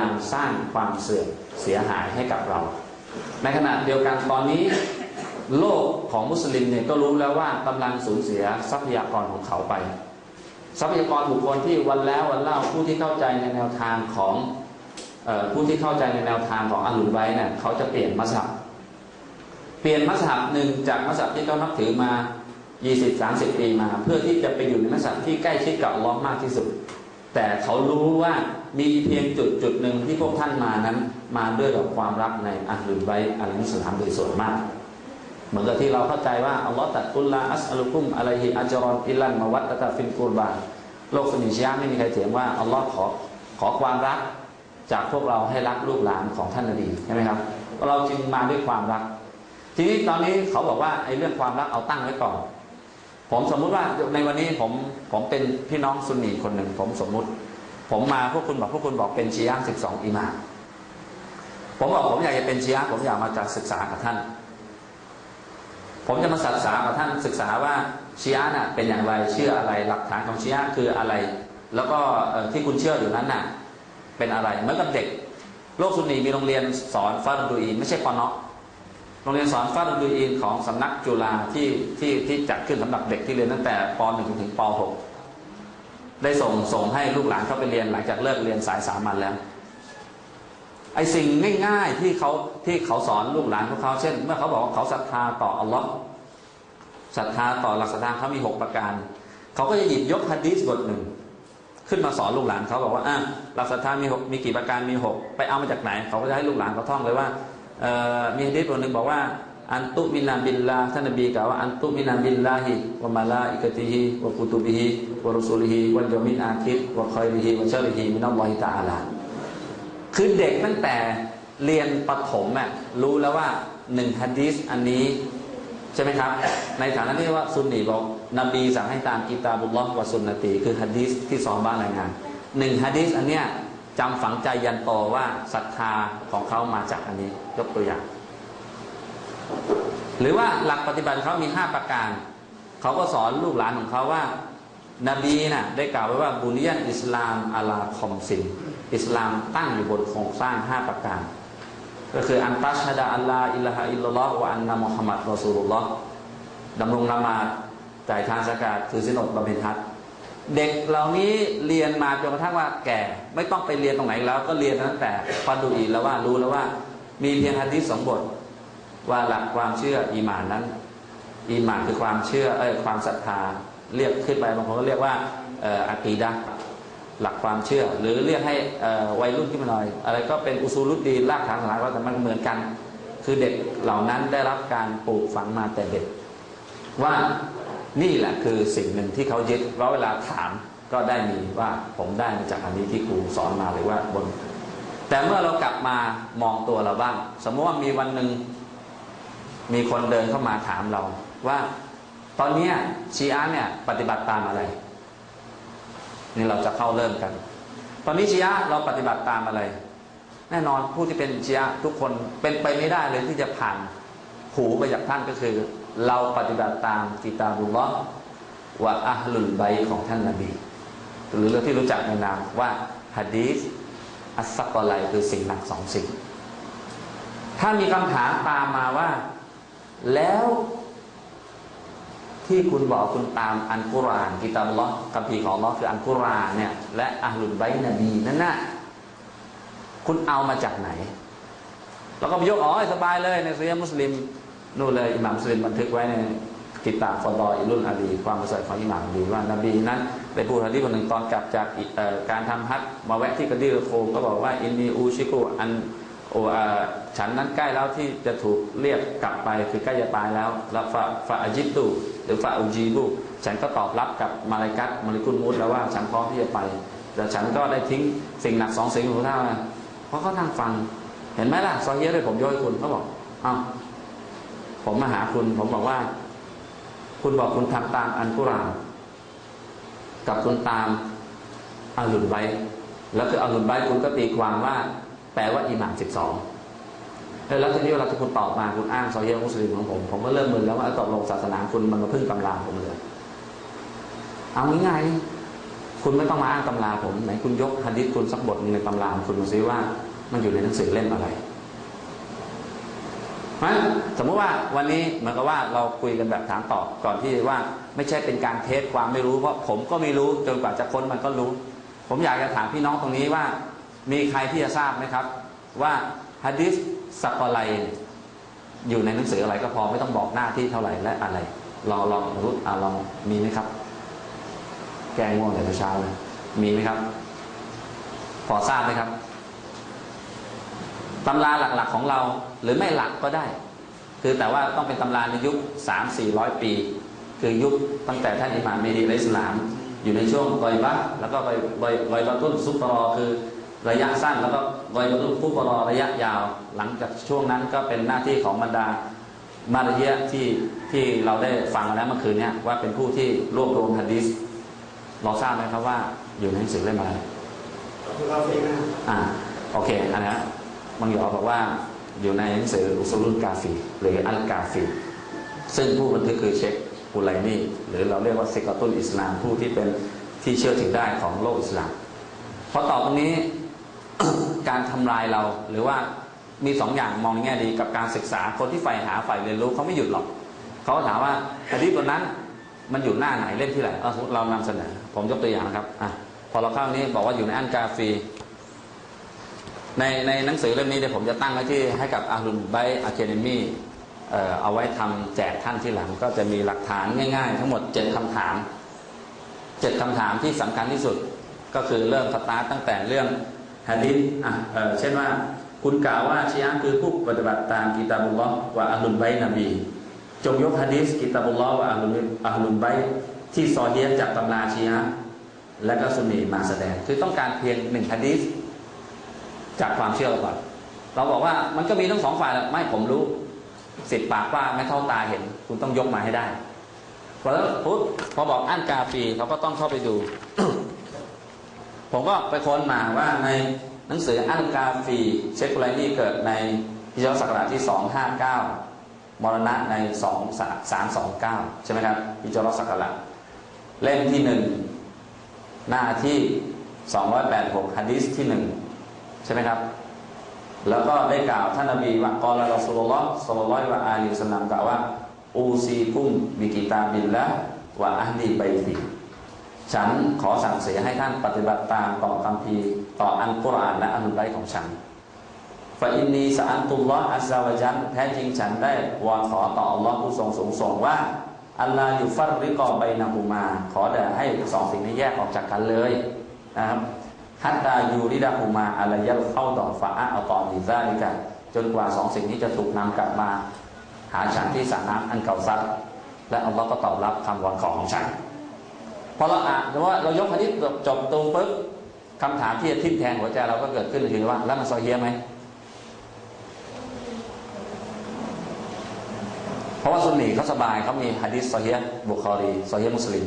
การสร้างความเสื่อมเสียหายให้กับเรา ในขณะเดียวกันตอนนี้โลกของมุสลิมเนี่ยก็รู้แล้วว่ากำลังสูญเสียทรัพยากรของเขาไป ทรัพยากรบุคคลที่วันแล้ววันเล่าผู้ที่เข้าใจในแนวทางของออผู้ที่เข้าใจในแนวทางของอัลลุไว้เนี่ยเขาจะเปลี่ยนมัสฮับเปลี่ยนมัสฮับหนึ่งจากมัสฮับที่เขานับถือมา 20-30 ปีมา เพื่อที่จะไปอยู่ในมัสฮับที่ใกล้ชิดกับอัลลอฮ์มากที่สุด แต่เขารู้ว่ามีเพียงจุดจุดหนึ่งที่พวกท่านมานั้น มาด้วยกับความรักในอัลลุนไว้อัลมุสลามโดยส่วนมาก เหมือนกับที่เราเข้าใจว่าอัลลอฮ์ตัดกุลลาอัสอัลุกุมอะลัยฮิอัจรอนอิลันมาวัตตะฟินกุรบานโลกสนิชยาไม่มีใครเถียงว่าอัลลอฮ์ขอขอความรักจากพวกเราให้รักลูกหลานของท่านนบีใช่ไหมครับ เราจึงมาด้วยความรัก ทีนี้ตอนนี้เขาบอกว่าไอ้เรื่องความรักเอาตั้งไว้ก่อน ผมสมมุติว่าในวันนี้ผมผมเป็นพี่น้องซุนนีคนหนึ่งผมสมมุติ ผมมาพวกคุณบอกพวกคุณบอกเป็นชียะสิบสองอิหม่ามผมบอกผมอยากจะเป็นชียะผมอยากมาจากศึกษากับท่าน ผมจะมาศึกษากับท่านศึกษาว่าชียะน่ะเป็นอย่างไรเชื่ออะไรหลักฐานของชียะคืออะไร แล้วก็ที่คุณเชื่ออยู่นั้นน่ะเป็นอะไรเหมือนกับเด็ก โลกซุนนีมีโรงเรียนสอนฟารุดูอีไม่ใช่ปอนเนาะ โรงเรียนสอนฟารุดูอีนของสำนักจุฬาที่ที่ที่จัดขึ้นสำหรับเด็กที่เรียนตั้งแต่ป .1 ถึงป .6 ได้ส่งส่งให้ลูกหลานเข้าไปเรียนหลังจากเลิกเรียนสายสามัญแล้วไอสิ่งง่ายๆที่เขาที่เขาสอนลูกหลานของเขาเช่น เมื่อเขาบอกว่าเขาศรัทธาต่ออัลลอฮ์ศรัทธาต่อหลักศรัทธาเขามีหกประการ เขาก็จะหยิบยกฮะดีษบทหนึ่งขึ้นมาสอนลูกหลานเขาบอกว่าอะหลักศรัทธามีหกมีกี่ประการมีหกไปเอามาจากไหน เขาก็จะให้ลูกหลานเขาท่องเลยว่า มีฮะดีษบทหนึ่งบอกว่าอันตุมินาบิลลาท่านนบีกล่าวว่าอันตุมินาบิลลาฮิวะมาลาอิกติฮิวะกุตุบิฮิวะรุสุลิฮิวัลยามินอาคิรวะคอยลิฮิวะชาริฮิมินัลลอฮิตะอาลาคือเด็กตั้งแต่เรียนปฐมอะรู้แล้วว่าหนึ่งฮะดีษอันนี้ใช่ไหมครับ ในฐานะที่ว่าซุนนีบอกนบีสั่งให้ตามกิตาบุลลอฮ์วะซุนนตีคือฮะดีษที่สอนบ้านรายงานหนึ่งฮะดีษอันเนี้ย จำฝังใจยันโตว่าศรัทธาของเขามาจากอันนี้ยกตัวอย่าง หรือว่าหลักปฏิบัติเขามีห้าประการ เขาก็สอนลูกหลานของเขาว่านบีน่ะได้กล่าวไว้ว่าบุญยันอิสลามอาลาคอมซินอิสลามตั้งอยู่บนโครงสร้างห้าประการ ก็คืออันตัชฮะดะอัลลาอิลลาฮะอิลลัลลอฮ์วะอันนะมุฮัมมัดรอซูลุลลอฮ์ดำรงละหมาดจ่ายทานสกาดถือสินอดบำเพ็ญทัศน เด็กเหล่านี้เรียนมาจนกระทั่งว่าแก่ ไม่ต้องไปเรียนตรงไหนแล้ว ก็เรียนตั้งแต่ฟันดูอีแล้วว่ารู้แล้วว่า มีเพียงฮะดีษสองบท ว่าหลักความเชื่ออีหมานนั้น อีหมานคือความเชื่อเออความศรัทธาเรียกขึ้นไปบางคนก็เรียกว่าอ่ออากีดะหลักความเชื่อ หรือเรียกให้วัยรุ่นขึ้นมาหน่อย อะไรก็เป็นอุซูลุดดีนรากฐานสลายว่าแต่มันเหมือนกัน คือเด็กเหล่านั้นได้รับการปลูกฝังมาแต่เด็กว่า นี่แหละคือสิ่งหนึ่งที่เขายึดเพราะเวลาถามก็ได้มีว่าผมได้มาจากอันนี้ที่ครูสอนมาหรือว่าบน แต่เมื่อเรากลับมามองตัวเราบ้าง สมมติว่ามีวันหนึ่งมีคนเดินเข้ามาถามเราว่า ตอนนี้ชีอะเนี่ยปฏิบัติตามอะไรนี่เราจะเข้าเริ่มกัน ตอนนี้ชีอะเราปฏิบัติตามอะไร แน่นอนผู้ที่เป็นชีอะทุกคนเป็นไปไม่ได้เลยที่จะผ่านหูไปจากท่านก็คือ เราปฏิบัติตามกิตาบุลลอฮ์วะอัลลุลไบต์ของท่านนาบี หรือเรื่องที่รู้จักในนามว่าฮะดีษอัสซักอไลคือสิ่งหนักสองสิ่ง ถ้ามีคำถามตามมาว่า แล้วที่คุณบอกคุณตามอันกุรอานกิตาบุลลอฮ์คัมภีร์ของลอคืออันกุรอานเนี่ยและอัลลุลไบต์นบีนั่นน่ะคุณเอามาจากไหน แล้วก็ไปยกอ๋อสบายเลยในซียมุสลิม นู่นเลยอิหม่ามมุสลิมบันทึกไว้ในกิตาฟอดออิลุนอาลีความประเสริฐของอิหม่ามดีว่านบีนั้นได้พูดฮะดีษคนหนึ่งตอนกลับจากการทำฮัจญ์มาแวะที่กระดีรโคมก็บอกว่าอินนีอูชิกุอันโอฉันนั้นใกล้แล้วที่จะถูกเรียกกลับไปคือใกล้จะตายแล้วแล้วฟาฟาอจิบตูหรือฟาอุจีบุฉันก็ตอบรับกับมาลากัตมาลิกุลมุสแล้วว่าฉันพร้อมที่จะไป แต่ฉันก็ได้ทิ้งสิ่งหนักสองสิ่งของท่านเพราะเขานั่งฟัง เห็นไหมล่ะซอเฮียเลยผมยกให้คุณเขาบอกอ้าว ผมมาหาคุณ ผมบอกว่า คุณบอกคุณทำตามอันกุรานกับคุณตามอัลลุนไบแล้วคืออัลลุนไบคุณก็ตีความว่า แปลว่าอิหม่ามสิบสองแล้วทีนี้เวลาที่คุณตอบมาคุณอ้างซอเฮียมุสลิมของผม ผมก็เริ่มมึนแล้วว่าตกลงศาสนาคุณมันมาพึ่งตำราผมเลยเอาง่ายๆคุณไม่ต้องมาอ้างตำราผมไหนคุณยกฮะดิษคุณสักบทในตำราคุณดูซิว่า มันอยู่ในหนังสือเล่มอะไร เพราะฉะนั้นสมมติว่าวันนี้เหมือนกับว่าเราคุยกันแบบถามตอบก่อนที่ว่าไม่ใช่เป็นการเทสความไม่รู้ เพราะผมก็ไม่รู้จนกว่าจะค้นมันก็รู้ ผมอยากจะถามพี่น้องตรงนี้ว่า มีใครที่จะทราบไหมครับ ว่าฮะดิษสักอะไรอยู่ในหนังสืออะไรก็พอไม่ต้องบอกหน้าที่เท่าไหร่และอะไร ลองลองรู้อ่าลองมีไหมครับ แกงง่วงแต่เช้าเลยมีไหมครับ พอทราบไหมครับ ตำราหลักๆของเราหรือไม่หลักก็ได้ คือแต่ว่าต้องเป็นตำราในยุคสามสี่ร้อยปี คือยุคตั้งแต่ท่านอิหม่ามเมดีและอิสลาม อยู่ในช่วงกอยบะแล้วก็กอยกอยกอยบะตุนซุปปรอคือระยะสั้นแล้วก็กอยบะตุนฟุปรอระยะยาว หลังจากช่วงนั้นก็เป็นหน้าที่ของบรรดามาริยะที่ที่เราได้ฟังแล้วเมื่อคืนเนี้ยว่าเป็นผู้ที่รวบรวมฮะดิษเราทราบไหมครับว่าอยู่ในหนังสือเล่มอะไรเราเองนะอ่าโอเคอันนี้ บางหยอบอกว่าอยู่ในหนังสืออุซูลุนกาฟีหรืออัลกาฟีซึ่งผู้บันทึกคือเชคอุไลนีหรือเราเรียกว่าเซกาตุลอิสลามผู้ที่เป็นที่เชื่อถือได้ของโลกอิสลามพอตอบตรงนี้การทำลายเราหรือว่ามีสองอย่างมองในแง่ดีกับการศึกษาคนที่ใฝ่หาใฝ่เรียนรู้เขาไม่หยุดหรอกเขาถามว่าฮะดีษตัวนั้นมันอยู่หน้าไหนเล่มที่ไหนเเรานำเสนอ ผมยกตัวอย่างนะครับอะพอเราเข้านี้บอกว่าอยู่ในอันกาฟี ในในหนังสือเล่มนี้เดี๋ยวผมจะตั้งไว้ที่ให้กับอารุนไบอะเคเดมีเอาไว้ทำแจกท่านที่หลัง ก็จะมีหลักฐานง่าย ๆ ทั้งหมดเจ็ดคำถามเจ็ดคำถามที่สำคัญที่สุดก็คือเริ่มสตาร์ตตั้งแต่เรื่องฮะดิษอะเออเช่นว่าคุณกล่าวว่าชียะคือผู้ปฏิบัติตามกิตาบุลลอฮ์วะอัลลุนไบนบี จงยกฮะดิษกิตาบุลลอวะอัลลุนอัลลุนไบที่ซอเฮียจากตำราชียะและก็ซุนีมาแสดง คือต้องการเพียงหนึ่งฮะดิษ จากความเชื่อก่อน เราบอกว่ามันก็มีทั้งสองฝ่ายแหละไม่ผมรู้สิบปากว่าไม่เท่าตาเห็น คุณต้องยกมาให้ได้พอแล้วพุทพอบอกอันกาฟีเขาก็ต้องเข้าไปดู ผมก็ไปค้นมาว่าในหนังสืออันกาฟีเชคไลนี่เกิดในพิจารศักราชที่สองห้าเก้ามรณะในสองสามสองเก้าใช่ไหมครับพิจารศักราชเล่มที่หนึ่งหน้าที่สองร้อยแปดหกฮะดิษที่หนึ่ง ใช่ไหมครับ แล้วก็ได้กล่าวท่านนบีว่ากอลารอสุลลอฮ์สัลลัลลอฮุอะลัยฮิวะสัลลัมกล่าวว่าอูซีกุ้มบิกิตาบิลละวะอัลลีไบติฉันขอสั่งเสียให้ท่านปฏิบัติตามต่อคัมภีต่ออัลกุรอานและอัลไบของฉันฟาอินนีสะอันตุลลอฮ์อัลซาวะจันแท้จริงฉันได้วอนขอต่ออัลลอฮ์ผู้ทรงสูงส่งว่าอัลลายุฟัรริกอไบนาฮูมา ขอแด่ให้สองสิ่งนี้แยกออกจากกันเลยนะครับ ฮัตตายูริดาฮูมาอะลยัลเข้าต่อฟาอัลตอนิซาลิกันจนกว่าสองสิ่งนี้จะถูกนำกลับมา หาฉันที่สระน้ำอันเก่าซักและอัลลอฮ์ก็ตอบรับคำวอนขอของฉันพอเราอ่านว่าเรายกฮะดิษจบตรงปุ๊บคำถามที่จะทิ่มแทงหัวใจเราก็เกิดขึ้นเลยทีว่า แล้วมันซอเฮียไหมเพราะว่าซุนนีเขาสบายเขามีฮะดิษซอเฮียบุคอรีซอเฮียมุสลิม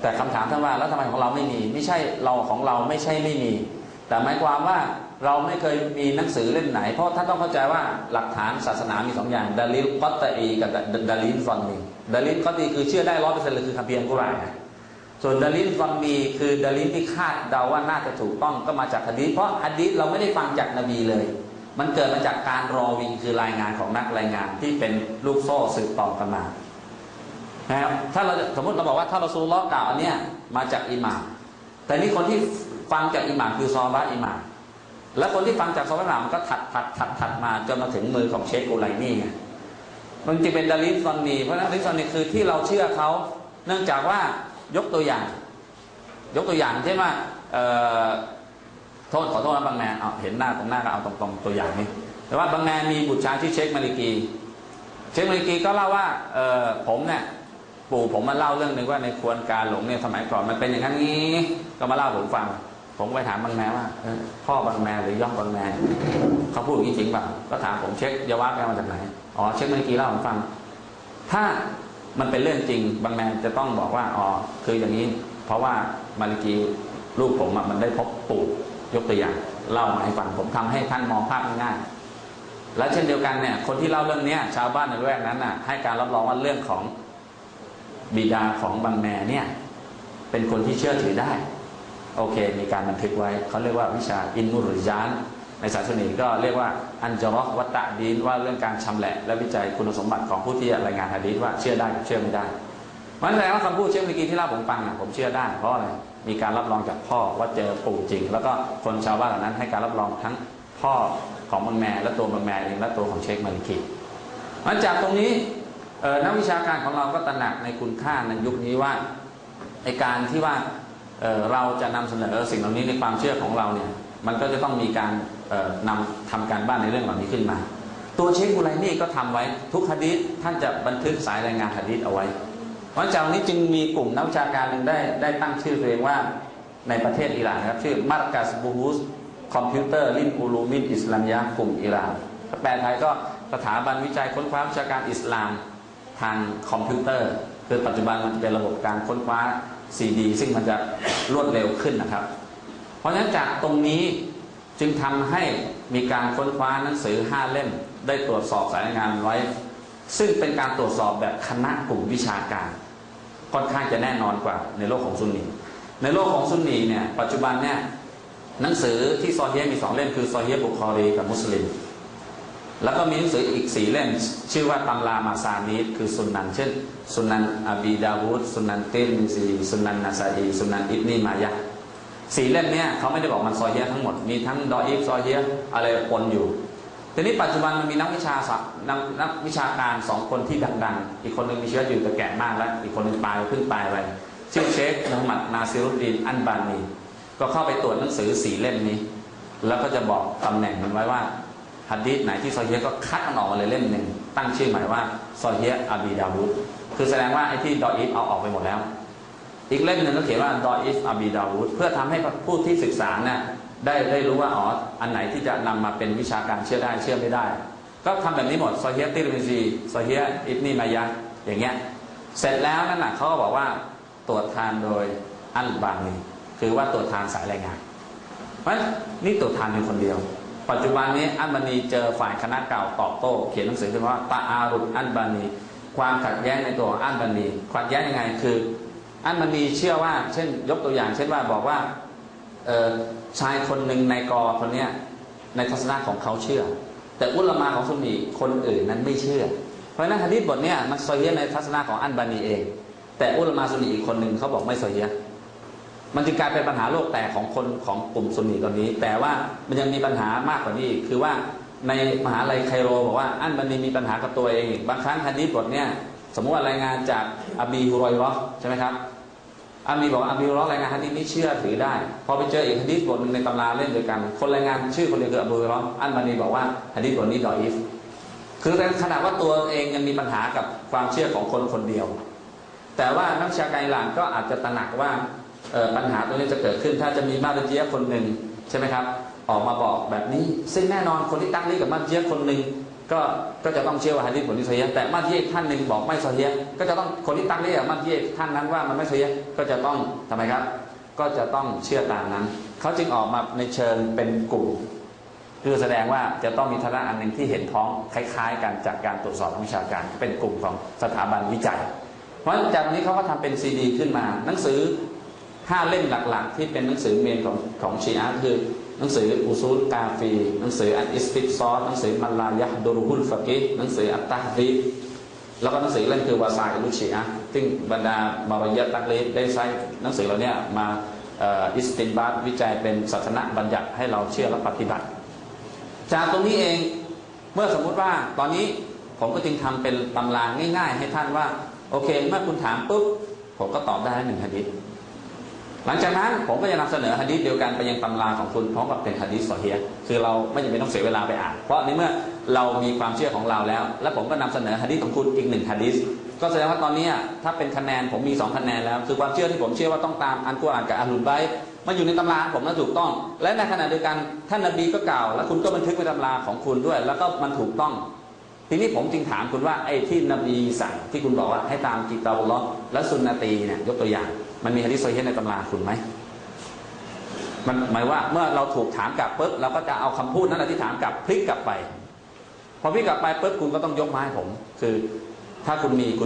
แต่คำถามท่านว่าแล้วทำไมของเราไม่มี ไม่ใช่เราของเราไม่ใช่ไม่มี แต่หมายความว่าเราไม่เคยมีหนังสือเล่มไหน เพราะท่านต้องเข้าใจว่าหลักฐานศาสนามีสองอย่างดาลิลกัตตอีกับดาลิลซอนนีดาลิลกัตตีคือเชื่อได้ร้อยเปอร์เซ็นต์เลยคือคัมภีร์กุรอานส่วนดาลิลซอนนีคือดาลิลที่คาดเดาว่าน่าจะถูกต้องก็มาจากฮะดีเพราะฮะดีเราไม่ได้ฟังจากนบีเลย มันเกิดมาจากการรอวิงคือรายงานของนักรายงานที่เป็นลูกโซ่สืบต่อกันมา นะครับถ้าเราสมมติเราบอกว่าถ้าเราซูลอกล่าวอันเนี้ยมาจากอิหม่ามแต่นี่คนที่ฟังจากอิหม่ามคือซอบะอิหม่ามแล้วคนที่ฟังจากซอบะอิหม่ามมันก็ถัดถัดถัดถัดมาจนมาถึงมือของเชคอุไลนี่ไงมันจึงเป็นดาลิซอนนีเพราะดาลิซอนนีคือที่เราเชื่อเขาเนื่องจากว่ายกตัวอย่าง ยกตัวอย่างเช่นว่าโทษขอโทษนะบางแมนเอาเห็นหน้าตรงหน้าก็เอาตรงๆตัวอย่างนี้แต่ว่าบางแมนมีบุตรชายชื่เชคมาลิกี เชคมาลิกีก็เล่าว่าผมเนี่ย ปู่ผมมาเล่าเรื่องหนึ่งว่าในควรการหลงเนี่ยสมัยก่อนมันเป็นอย่างนั้นนี้ก็มาเล่าผมฟัง ผมไปถามบางแมว่าอพ่อบางแมหรือย่องบางแมเขาพูดอย่างนี้จริงเปล่าก็ถามผมเช็คยาวาแกมาจากไหนอ๋อเช็คเมื่อกี้เล่าผมฟัง ถ้ามันเป็นเรื่องจริงบางแมจะต้องบอกว่าอ๋อคืออย่างนี้ เพราะว่ามาลิกีลูกผมมันได้พบปู่ยกตัวอย่างเล่ามาให้ฟังผมทำให้ท่านมองภาพง่ายๆและเช่นเดียวกันเนี่ยคนที่เล่าเรื่องเนี้ยชาวบ้านในแวกนั้นน่ะให้การรับรองว่าเรื่องของ บิดาของบางแมเนี่ยเป็นคนที่เชื่อถือได้ โอเค มีการบันทึกไว้เขาเรียกว่าวิชาอินนุริยานในศาสนาก็เรียกว่าอันจารอวัตตะดีนว่าเรื่องการชำแหละ และวิจัยคุณสมบัติของผู้ที่รายงานหะดีษว่าเชื่อได้เชื่อไม่ได้มันแสดงว่าคำพูดเช่นเมื่อกี้ที่เล่าผมฟังอะผมเชื่อได้เพราะอะไรมีการรับรองจากพ่อว่าเจอปู่จริง แล้วก็คนชาวบ้านเหล่านั้นให้การรับรองทั้งพ่อของมังแมและตัวมังแมเองและตัวของเชคมาลิกิหลังจากตรงนี้ นักวิชาการของเราก็ตระหนักในคุณค่าในยุคนี้ว่าในการที่ว่าเเราจะนำเสนอสิ่งเหล่านี้ในความเชื่อของเราเนี่ยมันก็จะต้องมีการเอ่อนำทำการบ้านในเรื่องเหล่านี้ขึ้นมา ตัวเชคบุไรนี่ก็ทำไว้ทุกฮะดีท่านจะบันทึกสายรายงานฮะดีเอาไว้ เพราะจากนี้จึงมีกลุ่มนักวิชาการหนึ่งได้ได้ตั้งชื่อตัวเองว่าในประเทศอิหร่านครับชื่อมาร์กัสบูฮุสคอมพิวเตอร์ลินอูลูมินอิสลามยะกลุ่มอิหร่านแปลไทยก็สถาบันวิจัยค้นคว้าวิชาการอิสลาม ทางคอมพิวเตอร์ คือปัจจุบันมันจะเป็นระบบการค้นคว้าซีดีซึ่งมันจะรวดเร็วขึ้นนะครับ เพราะฉะนั้นจากตรงนี้จึงทำให้มีการค้นคว้าหนังสือห้าเล่ม ได้ตรวจสอบสายรายงานไว้ ซึ่งเป็นการตรวจสอบแบบคณะกลุ่มวิชาการ ค่อนข้างจะแน่นอนกว่าในโลกของซุนนีในโลกของซุนนีเนี่ยปัจจุบันเนี่ยหนังสือที่ซอเฮียมีสองเล่มคือซอเฮียบุคอรีกับมุสลิม แล้วก็มีหนังสืออีกสี่เล่มชื่อว่าตำรามาซานีดคือสุนันเช่น สุนนันอบีดาวูดสุนันเตนมิซีสุนันนาซาอีสุนันอิบนีมายะสี่เล่มเนี่ยเขาไม่ได้บอกมันซอเฮียทั้งหมดมีทั้งดออีฟซอเฮียอะไรปนอยู่ทีนี้ปัจจุบันมันมีนักวิชาสันักนักวิชาการสองคนที่ดังๆ อีกคนหนึงมีเชื้ออยู่แต่แก่มากแล้ว อีกคนหนึงตายเพิ่งตายไปชื่อเชคมูฮัมหมัดนาซิรุดดีนอันบานีก็เข้าไปตรวจหนังสือสี่เล่มนี้ แล้วก็จะบอกตำแหน่งมันไว้ว่า ฮัดดีษไหนที่ซอเฮียก็คัดมันออกมาเลยเล่มหนึ่งตั้งชื่อหมายว่าซอเฮียอาบีดาวุดคือแสดงว่าไอ้ที่ดออีฟเอาออกไปหมดแล้ว อีกเล่มหนึ่งก็เขียนว่าดออิฟอาบีดาวูดเพื่อทำให้ผู้ที่ศึกษาเนี่ยได้ได้รู้ว่าอ๋ออันไหนที่จะนำมาเป็นวิชาการเชื่อได้เชื่อไม่ได้ ก็ทำแบบนี้หมดซอเฮียติรมิซีซอเฮียอิบนีมายะอย่างเงี้ยเสร็จแล้วนั่นน่ะเขาก็บอกว่าตรวจทานโดยอัลบานีคือว่าตรวจทานสายรายงานเพราะนี่ตรวจทานเป็นคนเดียว ปัจจุบันนี้อัลบานีเจอฝ่ายคณะเก่าตอบโต้ เขียนหนังสือขึ้นว่าตาอารุดอัลบานีความขัดแย้งในตัวอัลบานีขัดแย้งยังไงคือ อันมันมีเชื่อว่า เช่น ยกตัวอย่าง เช่นว่าบอกว่าชายคนหนึ่งในกอคนเนี้ยในทัศนะของเขาเชื่อ แต่อุลมาของซุนีคนอื่นนั้นไม่เชื่อ เพราะฉะนั้นฮะดีษบทเนี้ยมันซเฮียในทัศนะของอันบานีเอง แต่อุลมาซุนีอีกคนหนึ่งเขาบอกไม่ซเฮีย มันจึงกลายเป็นปัญหาโลกแตกของคนของกลุ่มซุนนีตอนนี้ แต่ว่ามันยังมีปัญหามากกว่านี้ คือว่าในมหาลัยไคโรบอกว่าอันบานีมีปัญหากับตัวเอง บางครั้งฮะดีบทเนี้ยสมมติว่ารายงานจากอบีฮุรอยรอใช่ไหมครับอามีบอกว่าอาบีร้องรายงานฮะดีนี้เชื่อถือได้ พอไปเจออีกฮะดีบทหนึ่งในตำราเล่นด้วยกัน คนรายงานชื่อคนเดียวคืออบูร้องอันบานีบอกว่าฮะดีบทนี้ดออีฟคือในขณะว่าตัวเองยังมีปัญหากับความเชื่อของคนคนเดียว แต่ว่านักชาการหร่านก็อาจจะตระหนักว่า ปัญหาตัวนี้จะเกิดขึ้น ถ้าจะมีมาดเจียคนหนึ่งใช่ไหมครับ ออกมาบอกแบบนี้ ซึ่งแน่นอนคนที่ตั้งนี้กับมาดเจียคนหนึ่งก็ก็จะต้องเชื่อว่าฮะดีษบทนี้ซอฮียะแต่มาดเจียท่านหนึ่งบอกไม่ซอฮียะก็จะต้องคนที่ตั้งนี้กับมาดเจียท่านนั้นว่ามันไม่ซอฮียะก็จะต้องทำไมครับ ก็จะต้องเชื่อตามนั้น เขาจึงออกมาในเชิงเป็นกลุ่มคือแสดงว่าจะต้องมีทางอันหนึ่งที่เห็นพ้องคล้ายๆกันจากการตรวจสอบวิชาการ เป็นกลุ่มของสถาบันวิจัย เพราะฉะนั้นจากนี้เขาก็ทำเป็นซีดีขึ้นมา หนังสือ ห้าเล่มหลักๆ ที่เป็นหนังสือเมนของของชีอะคือหนังสืออุซูลกาฟีหนังสืออันอิสติกซอสหนังสือมัลลายะดูรุฮุลฟะกิหนังสืออัตตาฮีแล้วก็หนังสือเล่มคือวาซาอิลุชีอะซึ่งบรรดาบารยะตักลีได้ใช้หนังสือเหล่านี้มาอิสตินบาตวิจัยเป็นศาสนบัญญัติให้เราเชื่อและปฏิบัติ จากตรงนี้เองเมื่อสมมุติว่าตอนนี้ผมก็จึงทำเป็นตำราง่าย ๆ ให้ท่านว่า โอเค เมื่อคุณถามปุ๊บผมก็ตอบได้หนึ่งฮะดิษ หลังจากนั้นผมก็จะนำเสนอฮะดิษเดียวกันไปยังตำราของคุณพร้อมกับเป็นฮะดิษซอเฮียคือเราไม่จำเป็นต้องเสียเวลาไปอ่าน เพราะในเมื่อเรามีความเชื่อของเราแล้ว และผมก็นำเสนอฮะดิษของคุณอีกหนึ่งฮะดิษก็แสดงว่าตอนนี้ถ้าเป็นคะแนนผมมีสองคะแนนแล้ว คือความเชื่อที่ผมเชื่อว่าต้องตามอันกุรอานกับอัลลุนไบมันอยู่ในตำราผมนั้นถูกต้อง และในขณะเดียวกันท่านนบีก็กล่าว และคุณก็บันทึกในตำราของคุณด้วย แล้วก็มันถูกต้อง ทีนี้ผมจึงถามคุณว่าไอ้ที่นบีสั่งที่คุณบอกว่าให้ตามกิตาบุลล์และสุนนตีเนี่ยยกตัวอย่าง มันมีฮะดิษโซเฮนในตำราคุณไหมมันหมายว่าเมื่อเราถูกถามกลับปุ๊บเราก็จะเอาคำพูดนั้นที่ถามกลับพลิกกลับไป พอพลิกกลับไปปุ๊บคุณก็ต้องยกไม้ผม คือถ้าคุณมีคุณ